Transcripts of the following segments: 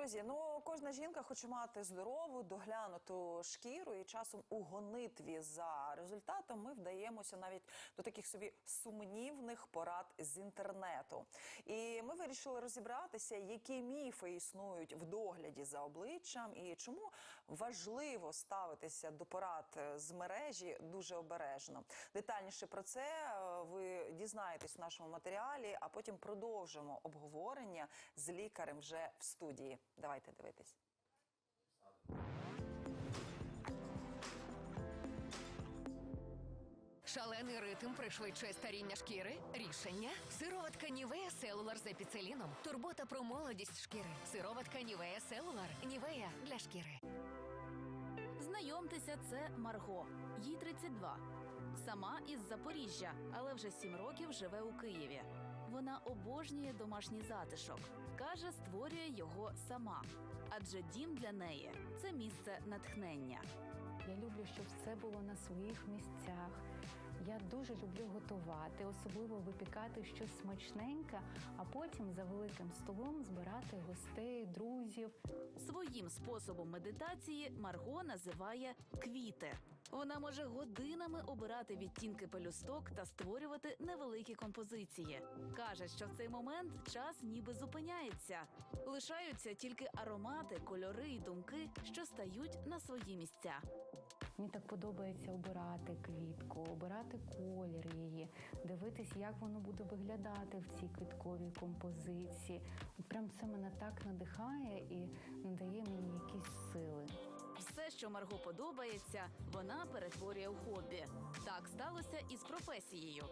Друзі, ну кожна жінка хоче мати здорову, доглянуту шкіру, і часом у гонитві за результатом ми вдаємося навіть до таких собі сумнівних порад з інтернету. І ми вирішили розібратися, які міфи існують в догляді за обличчям, і чому важливо ставитися до порад з мережі дуже обережно. Детальніше про це е, ви дізнаєтесь в нашому матеріалі, а потім продовжимо обговорення з лікарем вже в студії. Давайте дивитись. Шалений ритм пришвидшує старіння шкіри. Рішення сироватка Нівея Селулар з епіцеліном. Турбота про молодість шкіри. Сироватка Нівея Селулар. Нівея для шкіри. Знайомтеся, це Марго. Їй 32. Сама із Запоріжжя, але вже 7 років живе у Києві. Вона обожнює домашній затишок. Каже, створює його сама. Адже дім для неї це місце натхнення. Я люблю, щоб все було на своїх місцях. Я дуже люблю готувати, особливо випікати щось смачненьке, а потім за великим столом збирати гостей, друзів. Своїм способом медитації Марго називає квіти. Вона може годинами обирати відтінки пелюсток та створювати невеликі композиції. Каже, що в цей момент час ніби зупиняється. Лишаються тільки аромати, кольори і думки, що стають на свої місця. Мені так подобається обирати квітку, обирати колір її, дивитись, як воно буде виглядати в цій квітковій композиції. Прям це мене так надихає і надає мені якісь сили. Все, що Марго подобається, вона перетворює у хобі. Так сталося і з професією.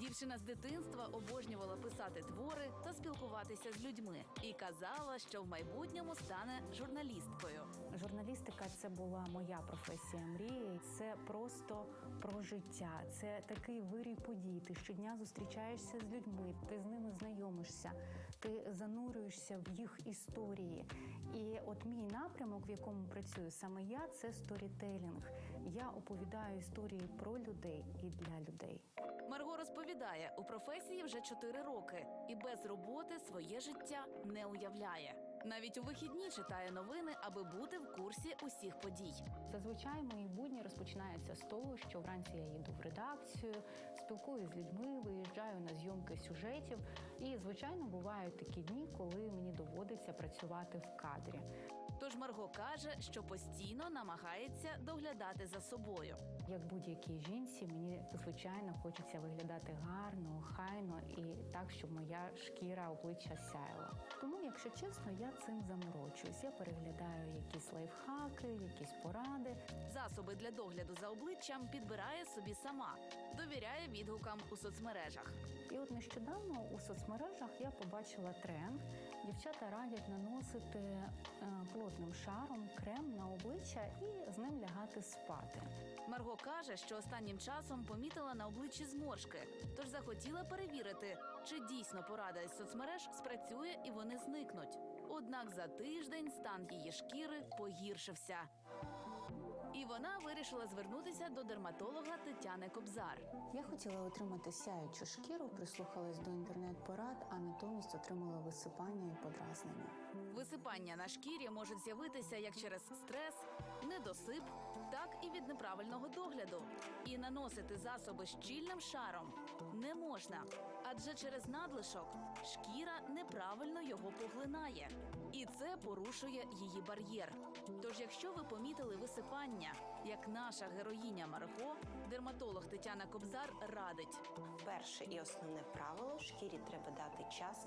Дівчина з дитинства обожнювала писати твори та спілкуватися з людьми і казала, що в майбутньому стане журналісткою. Журналістика це була моя професія мрії. Це просто про життя. Це такий вирій подій. Ти щодня зустрічаєшся з людьми, ти з ними знайомишся, ти занурюєшся в їх історії. От мій напрямок, в якому працюю саме я, це сторітелінг. Я оповідаю історії про людей і для людей. Марго розповідає, у професії вже 4 роки і без роботи своє життя не уявляє. Навіть у вихідні читає новини, аби бути в курсі усіх подій. Зазвичай мої будні розпочинаються з того, що вранці я їду в редакцію, спілкуюся з людьми, виїжджаю на зйомки сюжетів. І звичайно бувають такі дні, коли мені доводиться працювати в кадрі. Тож Марго каже, що постійно намагається доглядати за собою. Як будь-якій жінці, мені звичайно хочеться виглядати гарно, хайно і так, щоб моя шкіра обличчя сяяла. Тому, якщо чесно, я цим заморочуюсь. Я переглядаю якісь лайфхаки, якісь поради. Засоби для догляду за обличчям підбирає собі сама, довіряє відгукам у соцмережах. І от нещодавно у соцмережах я побачила тренд. Дівчата радять наносити е, плотним шаром крем на обличчя і з ним лягати спати. Марго каже, що останнім часом помітила на обличчі зморшки, тож захотіла перевірити, чи дійсно порада із соцмереж спрацює і вони зникнуть. Однак за тиждень стан її шкіри погіршився. І вона вирішила звернутися до дерматолога Тетяни Кобзар. Я хотіла отримати сяючу шкіру, прислухалась до інтернет-порад, а натомість отримала висипання і подразнення. Висипання на шкірі можуть з'явитися як через стрес, недосип, так і від неправильного догляду. І наносити засоби щільним шаром не можна, адже через надлишок шкіра неправильно його поглинає, і це порушує її бар'єр. Тож, якщо ви помітили висипання, як наша героїня Марго, дерматолог Тетяна Кобзар радить Перше і основне правило шкірі треба дати час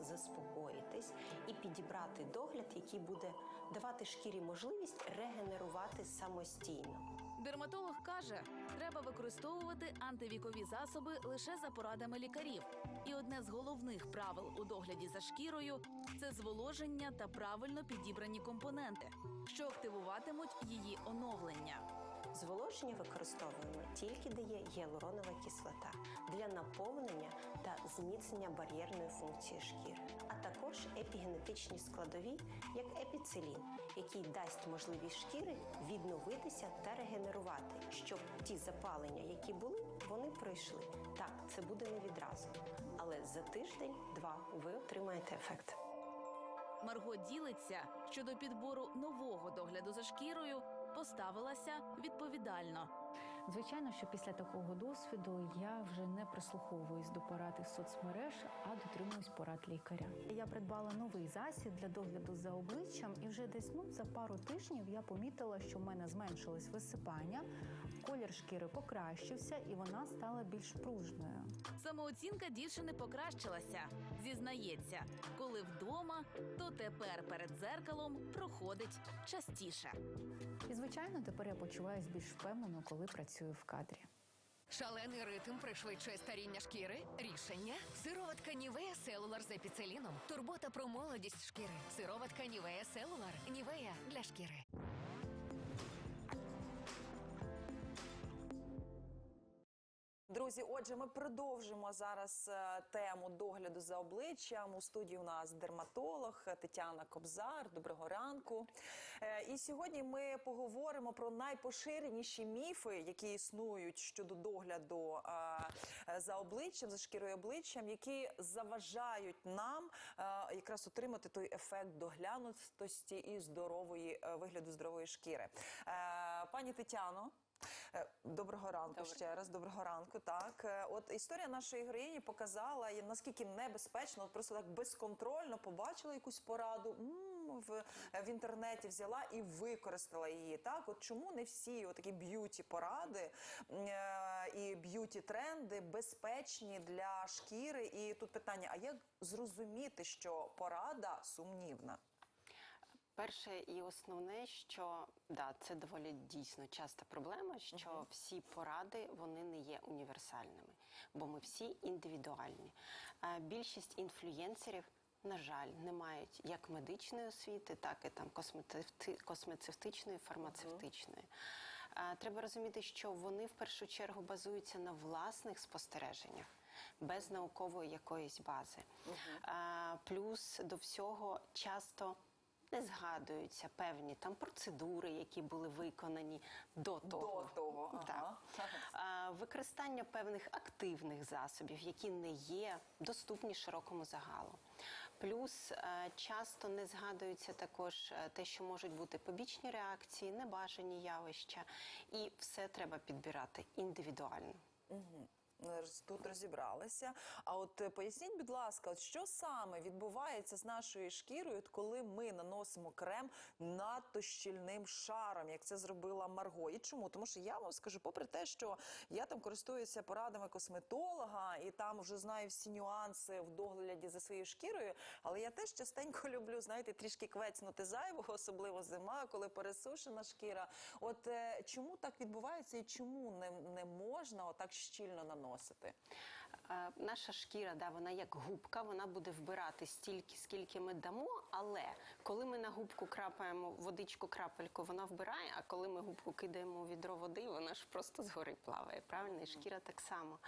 заспокоїтись і підібрати догляд, який буде давати шкірі можливість регенерувати самостійно. Дерматолог каже, треба використовувати антивікові засоби лише за порадами лікарів. І одне з головних правил у догляді за шкірою це зволоження та правильно підібрані компоненти, що активуватимуть її оновлення. Зволоження використовуємо тільки де є гіалуронова кислота для наповнення та зміцнення бар'єрної функції шкіри, а також епігенетичні складові, як епіцелін, який дасть можливість шкіри відновитися та регенерувати, щоб ті запалення, які були, вони пройшли. Так, це буде не відразу, але за тиждень-два ви отримаєте ефект. Марго ділиться, що до підбору нового догляду за шкірою поставилася відповідально. Звичайно, що після такого досвіду я вже не прислуховуюсь до порад соцмереж, а дотримуюсь порад лікаря. Я придбала новий засіб для догляду за обличчям, і вже десь ну за пару тижнів я помітила, що в мене зменшилось висипання, колір шкіри покращився, і вона стала більш пружною. Самооцінка дівчини покращилася. Зізнається, коли вдома, то тепер перед дзеркалом проходить частіше. І звичайно, тепер я почуваюся більш впевнено, коли працюю в кадрі. Шалений ритм пришвидшує старіння шкіри. Рішення сироватка Нівея Селулар з епіцеліном. Турбота про молодість шкіри. Сироватка Нівея Селулар. Нівея для шкіри. Друзі, отже, ми продовжимо зараз е, тему догляду за обличчям. У студії у нас дерматолог Тетяна Кобзар. Доброго ранку. Е, І сьогодні ми поговоримо про найпоширеніші міфи, які існують щодо догляду е, за обличчям, за шкірою обличчям, які заважають нам якраз отримати той ефект доглянутості і здорової вигляду здорової шкіри. Пані Тетяно. Е, Доброго ранку ще раз. Доброго ранку. Так, Е, от історія нашої героїні показала наскільки небезпечно, от просто так безконтрольно побачила якусь пораду. м, В, в інтернеті взяла і використала її. Так, от чому не всі такі б'юті поради е, і б'юті тренди безпечні для шкіри? І тут питання: а як зрозуміти, що порада сумнівна? Перше і основне, що да, це доволі дійсно часта проблема, що всі поради вони не є універсальними, бо ми всі індивідуальні. Більшість інфлюєнсерів, на жаль, не мають як медичної освіти, так і там космецевтичної, фармацевтичної. Е, Треба розуміти, що вони в першу чергу базуються на власних спостереженнях. Без наукової якоїсь бази. Е, Плюс до всього часто не згадуються певні там процедури, які були виконані до того. До того, Так. ага. Використання певних активних засобів, які не є доступні широкому загалу. Плюс е, часто не згадується також е, те, що можуть бути побічні реакції, небажані явища, і все треба підбирати індивідуально. Роз- Тут розібралися. А от е, поясніть, будь ласка, що саме відбувається з нашою шкірою, коли ми наносимо крем надто щільним шаром, як це зробила Марго? І чому? Тому що я вам скажу, попри те, що я там користуюся порадами косметолога і там вже знаю всі нюанси в догляді за своєю шкірою, але я теж частенько люблю, знаєте, трішки квецнути зайвого, особливо зима, коли пересушена шкіра. От е, чому так відбувається і чому не, не можна отак щільно наносити? Е, Наша шкіра, да, вона як губка, вона буде вбирати стільки, скільки ми дамо. Але коли ми на губку крапаємо водичку, крапельку, вона вбирає. А коли ми губку кидаємо у відро води, вона ж просто згори плаває. Правильно, і шкіра так само.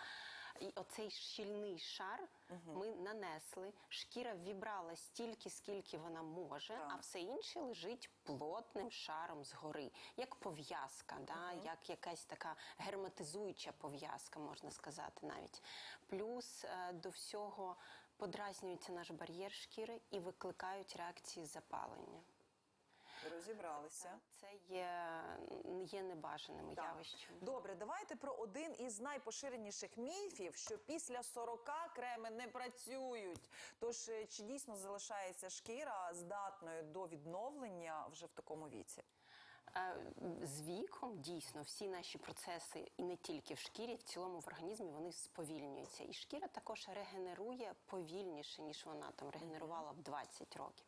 І оцей щільний шар ми нанесли. Шкіра вібрала стільки, скільки вона може, а все інше лежить плотним шаром згори, як пов'язка, да, як якась така герметизуюча пов'язка, можна сказати навіть. Плюс е, до всього подразнюється наш бар'єр шкіри і викликають реакції запалення. Розібралися. Це є, є небажаними Так. явищами. Добре, давайте про один із найпоширеніших міфів, що після 40 креми не працюють. Тож е, чи дійсно залишається шкіра здатною до відновлення вже в такому віці? Е, З віком дійсно всі наші процеси, і не тільки в шкірі, в цілому в організмі вони сповільнюються. І шкіра також регенерує повільніше, ніж вона там регенерувала в 20 років.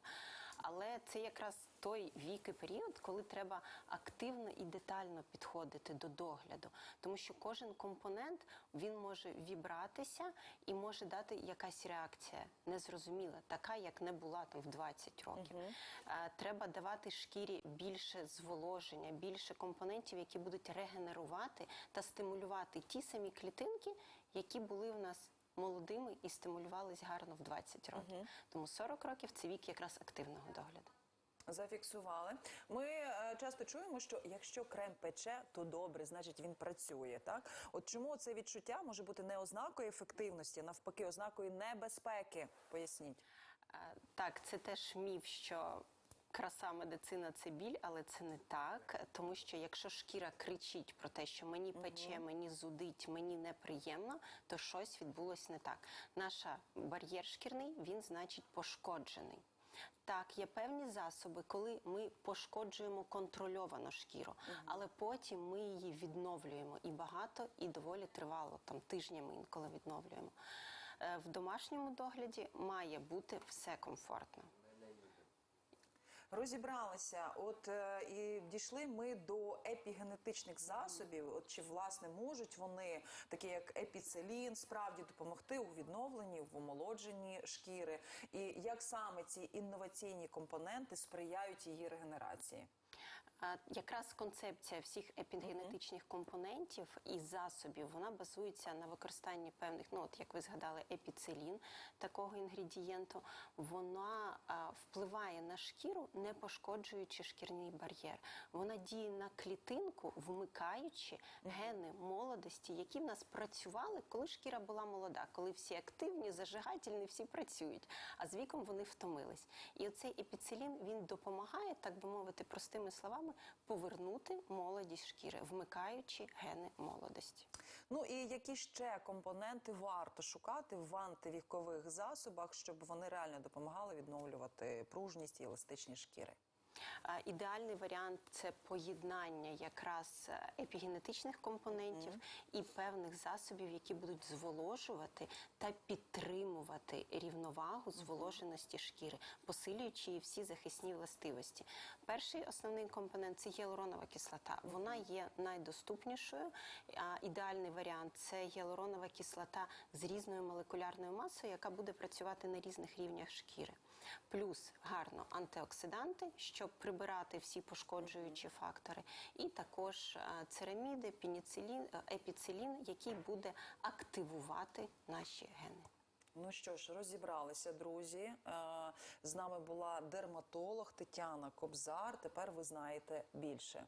Але це якраз той вік і період, коли треба активно і детально підходити до догляду, тому що кожен компонент він може вібратися і може дати якась реакція незрозуміла, така як не була там в 20 років. Е, Треба давати шкірі більше зволоження, більше компонентів, які будуть регенерувати та стимулювати ті самі клітинки, які були в нас молодими і стимулювались гарно в 20 років. Тому 40 років це вік якраз активного догляду. Зафіксували. Ми е, часто чуємо, що якщо крем пече, то добре, значить він працює. Так, от чому це відчуття може бути не ознакою ефективності, а навпаки, ознакою небезпеки? Поясніть. Е, Так, це теж міф, що краса медицина це біль, але це не так. Тому що якщо шкіра кричить про те, що мені пече, мені зудить, мені неприємно, то щось відбулось не так. Наш бар'єр шкірний він значить пошкоджений. Так, є певні засоби, коли ми пошкоджуємо контрольовано шкіру, але потім ми її відновлюємо і багато, і доволі тривало, там тижнями інколи відновлюємо. Е, В домашньому догляді має бути все комфортно. Розібралися, от е, і дійшли ми до епігенетичних засобів. От чи власне можуть вони, такі як епіцелін, справді допомогти у відновленні, в омолодженні шкіри, і як саме ці інноваційні компоненти сприяють її регенерації? Якраз концепція всіх епігенетичних компонентів і засобів вона базується на використанні певних, ну от як ви згадали, епіцелін такого інгредієнту. Вона впливає на шкіру, не пошкоджуючи шкірний бар'єр. Вона діє на клітинку, вмикаючи гени молодості, які в нас працювали, коли шкіра була молода, коли всі активні, зажигательні, всі працюють. А з віком вони втомились. І оцей епіцелін він допомагає, так би мовити, простими словами, повернути молодість шкіри, вмикаючи гени молодості. Ну і які ще компоненти варто шукати в антивікових засобах, щоб вони реально допомагали відновлювати пружність і еластичність шкіри? Ідеальний варіант це поєднання якраз е, епігенетичних компонентів і певних засобів, які будуть зволожувати та підтримувати рівновагу зволоженості шкіри, посилюючи її всі захисні властивості. Перший основний компонент це гіалуронова кислота. Вона є найдоступнішою. Ідеальний варіант це гіалуронова кислота з різною молекулярною масою, яка буде працювати на різних рівнях шкіри. Плюс гарно антиоксиданти, щоб прибирати всі пошкоджуючі фактори, і також е, цераміди, пеніцилін, е, епіцилін, який буде активувати наші гени. Ну що ж, розібралися, друзі. Е, З нами була дерматолог Тетяна Кобзар. Тепер ви знаєте більше.